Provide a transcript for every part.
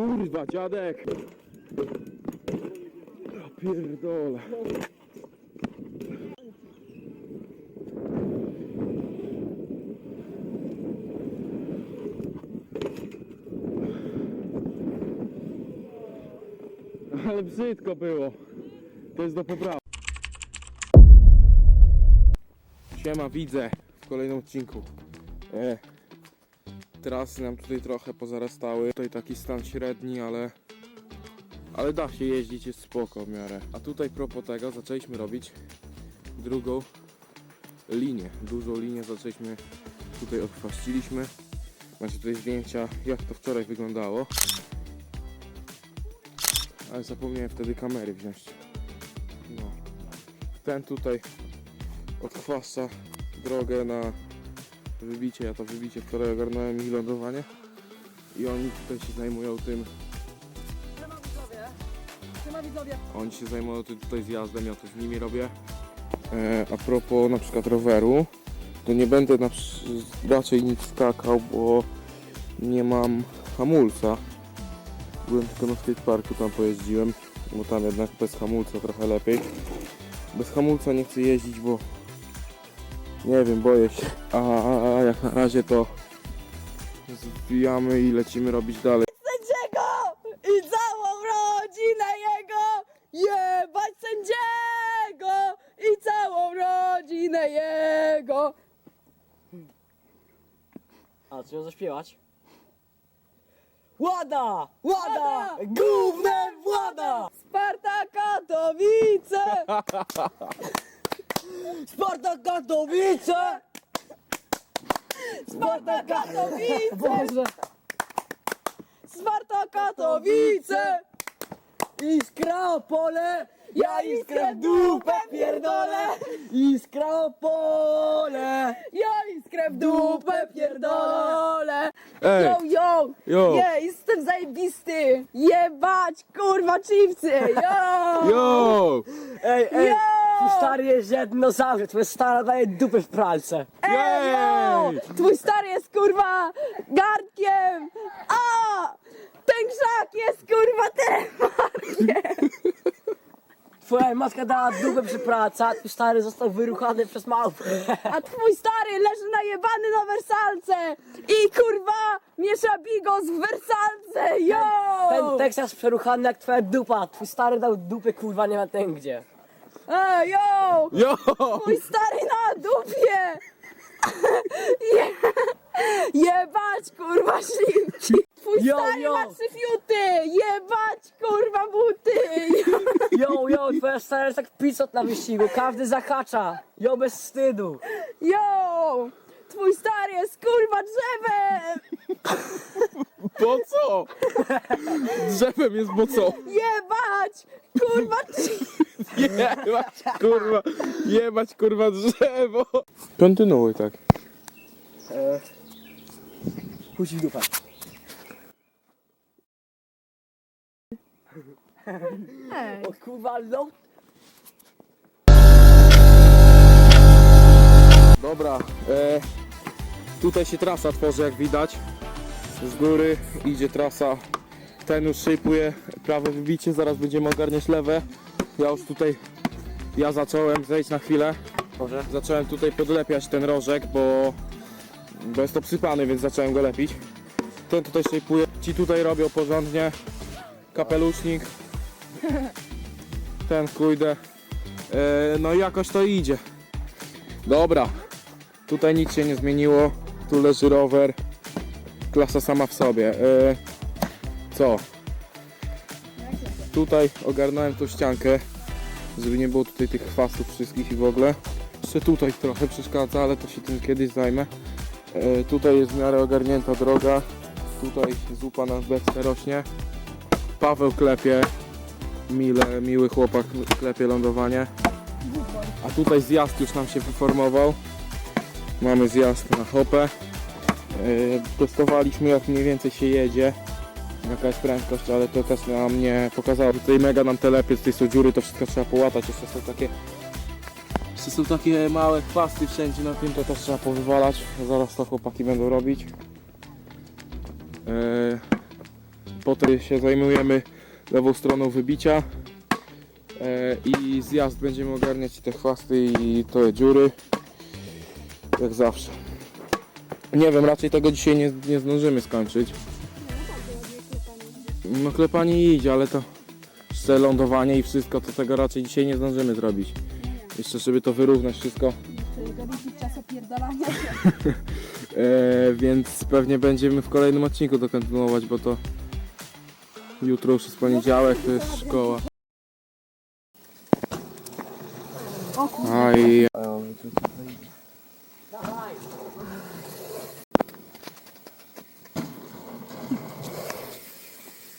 Kurwa, dziadek! Ja pierdolę. Ale brzydko było. To jest do poprawy. Siema, widzę w kolejnym odcinku. E, trasy nam tutaj trochę pozarastały. Tutaj taki stan średni, ale ale da się jeździć, jest spoko w miarę. A tutaj propos tego zaczęliśmy robić drugą linię. Dużą linię zaczęliśmy tutaj obchwaściliśmy. Macie tutaj zdjęcia jak to wczoraj wyglądało. Ale zapomniałem wtedy kamery wziąć. No. Ten tutaj odchwaszcza drogę na wybicie. Ja to wybicie wczoraj ogarnąłem ich lądowanie. I oni tutaj się zajmują tym. Siema widzowie! Siema widzowie! Oni się zajmują ty- tutaj zjazdem, ja to z nimi robię. E, a propos na przykład roweru, to nie będę na, przy- raczej nic skakał, bo nie mam hamulca. Byłem tylko na skateparku, tam pojeździłem, bo tam jednak bez hamulca trochę lepiej. Bez hamulca nie chcę jeździć, bo nie wiem, boję się. A, a, a jak na razie to zbijamy i lecimy robić dalej. Sędziego! I całą rodzinę jego! Jebać sędziego! I całą rodzinę jego! A, co ją zaśpiewać? Łada! Łada! Łada! Włada! Sparta Katowice! Sparta Katowice! Sparta Katowice! Boże! Sparta Katowice! Iskra o pole! Ja iskrę w dupę pierdolę! Iskra o pole! Ja iskrę w dupę pierdolę! Ej, Yo, yo! yo, Nie, jestem zajebisty! Jebać, kurwa, chipsy! Yo! yo! Ej, ej! Yo! Twój stary jest dinozaur, twoja stara daje dupę w pralce. Ej, yo! Jej! Twój stary jest, kurwa, gardkiem! A! Ten krzak jest, kurwa, telemarkiem! Twoja matka dała dupę przy pracy, a twój stary został wyruchany przez małpę. A twój stary leży najebany na wersalce! I, kurwa, miesza bigos w wersalce! Yo! Ten Teksas przeruchany jak twoja dupa. Twój stary dał dupę, kurwa, nie ma ten gdzie. Ej, yo! Yo! Mój stary na dupie! Je, jebać kurwa ślimki! Twój Yo, stary yo. ma trzy fiuty! Jebać kurwa buty! Jo, jo, twoja stara jest jak pisot na wyścigu, każdy zahacza. Jo, bez wstydu. Yo! Twój stary jest kurwa drzewem! Po co? Drzewem jest bo co? Jebać! Kurwa Jebać kurwa, jebać kurwa drzewo. Kontynuuj tak. E, Puść w dupę. Ej. O kurwa, no. Dobra, e, tutaj się trasa tworzy jak widać. Z góry idzie trasa. Ten już szejpuje prawe wybicie, zaraz będziemy ogarniać lewe. Ja już tutaj, ja zacząłem, zejdź na chwilę. Może? Zacząłem tutaj podlepiać ten rożek, bo, bo jest obsypany, więc zacząłem go lepić. Ten tutaj szejpuje, ci tutaj robią porządnie. Kapelusznik. Ten kujdę. E, no i jakoś to idzie. Dobra, tutaj nic się nie zmieniło. Tu leży rower. Klasa sama w sobie. E, co? Tutaj ogarnąłem tą ściankę, żeby nie było tutaj tych chwastów wszystkich i w ogóle. Jeszcze tutaj trochę przeszkadza, ale to się tym kiedyś zajmę. E, tutaj jest w miarę ogarnięta droga. Tutaj zupa na beczce rośnie. Paweł klepie. Mile, miły chłopak klepie lądowanie. A tutaj zjazd już nam się wyformował. Mamy zjazd na hopę. Yy, testowaliśmy jak mniej więcej się jedzie. Jaka jest prędkość, ale to też nam nie pokazało. Tutaj mega nam telepie, tutaj są dziury, to wszystko trzeba połatać. Jeszcze są takie jeszcze są takie małe chwasty wszędzie na tym, to też trzeba powywalać. Zaraz to chłopaki będą robić. Yy, Potem się zajmujemy lewą stroną wybicia. E, I zjazd będziemy ogarniać te chwasty i te dziury. Jak zawsze. Nie wiem, raczej tego dzisiaj nie, nie zdążymy skończyć. No klepanie idzie, ale to jeszcze lądowanie i wszystko, to tego raczej dzisiaj nie zdążymy zrobić. Jeszcze żeby to wyrównać wszystko. czas opierdalania. E, więc pewnie będziemy w kolejnym odcinku to kontynuować, bo to jutro już jest poniedziałek, to jest szkoła. Aj,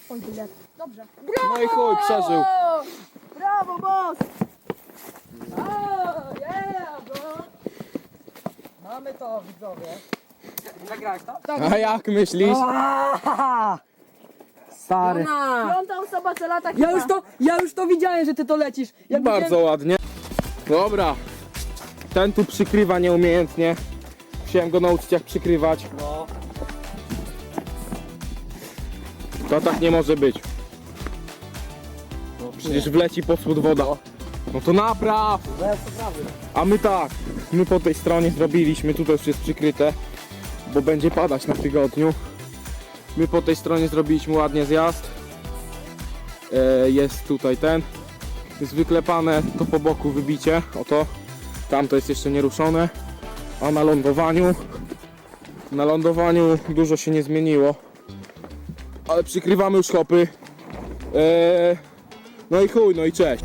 Oj, byle. Dobrze. no i chuj, przeżył. Brawo, boss! O, yeah, bro! Mamy to, widzowie. Nagrałeś to? A jak myślisz? Aaaa! Stary. Piąta osoba co lata Ja już to, ja już to widziałem, że ty to lecisz. Ja Bardzo widziałem- ładnie. Dobra. Ten tu przykrywa nieumiejętnie. Musiałem go nauczyć jak przykrywać. No. To tak nie może być. Przecież wleci pod spód woda. No to napraw! Bez poprawy. A my tak, my po tej stronie zrobiliśmy, tutaj już jest przykryte, bo będzie padać na tygodniu. My po tej stronie zrobiliśmy ładnie zjazd. E, jest tutaj ten. Jest wyklepane to po boku wybicie, oto. Tamto jest jeszcze nieruszone. A na lądowaniu, na lądowaniu dużo się nie zmieniło. Ale przykrywamy już hopy. E, no i chuj, no i cześć.